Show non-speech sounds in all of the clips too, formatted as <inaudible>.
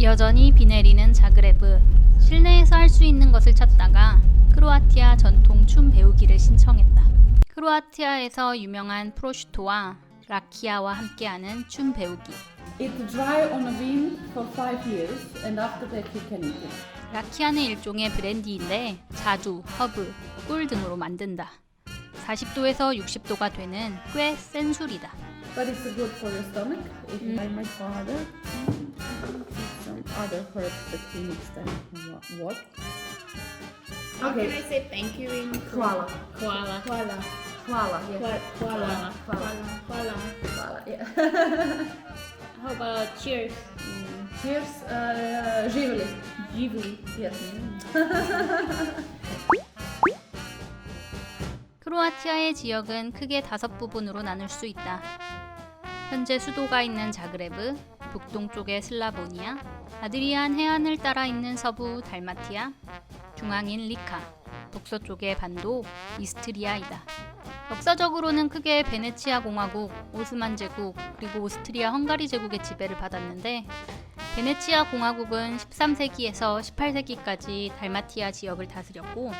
여전히 비 내리는 자그레브. 실내에서 할 수 있는 것을 찾다가 크로아티아 전통 춤 배우기를 신청했다. 크로아티아에서 유명한 프로슈토와 라키아와 함께하는 춤 배우기. It dry on a beam for five years, and after that you can eat it. 라키아는 일종의 브랜디인데 자두, 허브, 꿀 등으로 만든다. 40도에서 60도가 되는 꽤 센 술이다. But it's good for your stomach. If By my father. Other herbs that he mixed in. What? How Okay. can I say thank you in Koala. Koala. Koala. Koala. Yes. Koala. Koala. Koala. Koala. Koala. Yeah. How about cheers? Cheers. Uh, živeli. Ghibli. Yes. 크로아티아의 지역은 크게 다섯 부분으로 나눌 수 있다. 현재 수도가 있는 자그레브, 북동쪽의 슬라보니아, 아드리안 해안을 따라 있는 서부 달마티아, 중앙인 리카, 북서쪽의 반도 이스트리아이다. 역사적으로는 크게 베네치아 공화국, 오스만 제국, 그리고 오스트리아 헝가리 제국의 지배를 받았는데 베네치아 공화국은 13세기에서 18세기까지 달마티아 지역을 다스렸고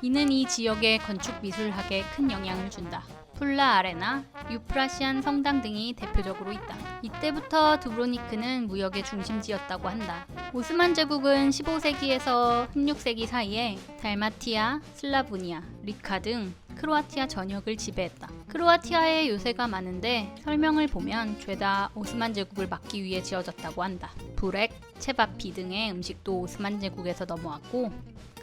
이는 이 지역의 건축 미술학에 큰 영향을 준다. 풀라 아레나, 유프라시안 성당 등이 대표적으로 있다. 이때부터 두브로니크는 무역의 중심지였다고 한다. 오스만 제국은 15세기에서 16세기 사이에 달마티아, 슬라보니아, 리카 등 크로아티아 전역을 지배했다. 크로아티아에 요새가 많은데 설명을 보면 죄다 오스만 제국을 막기 위해 지어졌다고 한다. 부렉, 체바피 등의 음식도 오스만 제국에서 넘어왔고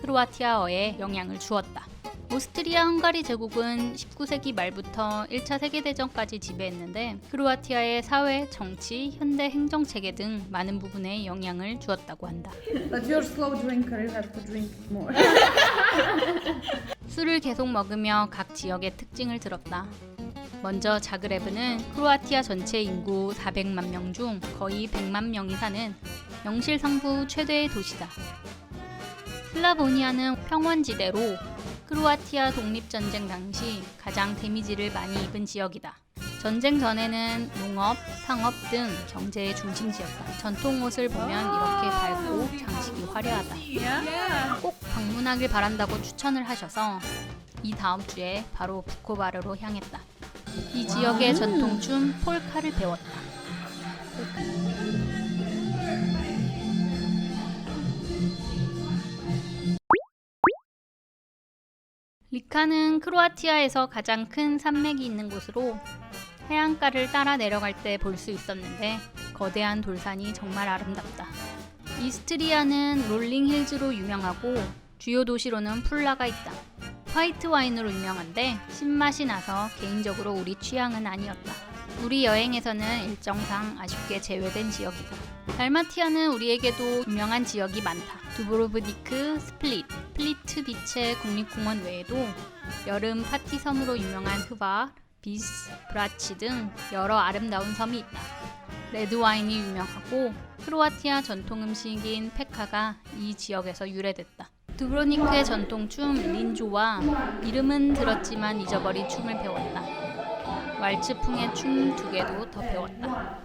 크로아티아어에 영향을 주었다. 오스트리아 헝가리 제국은 19세기 말부터 1차 세계대전까지 지배했는데 크로아티아의 사회, 정치, 현대 행정 체계 등 많은 부분에 영향을 주었다고 한다. But you're slow drinker. You have to drink more. <laughs> 술을 계속 먹으며 각 지역의 특징을 들었다. 먼저 자그레브는 크로아티아 전체 인구 400만 명 중 거의 100만 명이 사는 영실성부 최대의 도시다. 슬라보니아는 평원지대로 크로아티아 독립전쟁 당시 가장 데미지를 많이 입은 지역이다. 전쟁 전에는 농업, 상업 등 경제의 중심지였다. 전통 옷을 보면 이렇게 밝고 장식이 화려하다. 꼭 방문하길 바란다고 추천을 하셔서 이 다음 주에 바로 부코바르로 향했다. 이 지역의 전통춤 폴카를 배웠다. 리카는 크로아티아에서 가장 큰 산맥이 있는 곳으로 해안가를 따라 내려갈 때 볼 수 있었는데 거대한 돌산이 정말 아름답다. 이스트리아는 롤링 힐즈로 유명하고 주요 도시로는 풀라가 있다. 화이트 와인으로 유명한데 신맛이 나서 개인적으로 우리 취향은 아니었다. 우리 여행에서는 일정상 아쉽게 제외된 지역이다. 달마티아는 우리에게도 유명한 지역이 많다. 두브로브니크, 스플릿, 플리트 비체 국립공원 외에도 여름 파티 섬으로 유명한 흐바, 비스, 브라치 등 여러 아름다운 섬이 있다. 레드 와인이 유명하고 크로아티아 전통 음식인 페카가 이 지역에서 유래됐다. 두브로니크의 전통 춤 린조와 이름은 들었지만 잊어버린 춤을 배웠다. 왈츠풍의 춤 두 개도 더 배웠다.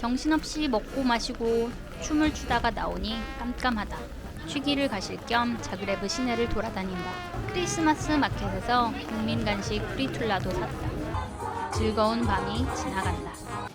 정신없이 먹고 마시고 춤을 추다가 나오니 깜깜하다. 취기를 가실 겸 자그레브 시내를 돌아다닌다. 크리스마스 마켓에서 국민 간식 프리툴라도 샀다. 즐거운 밤이 지나간다.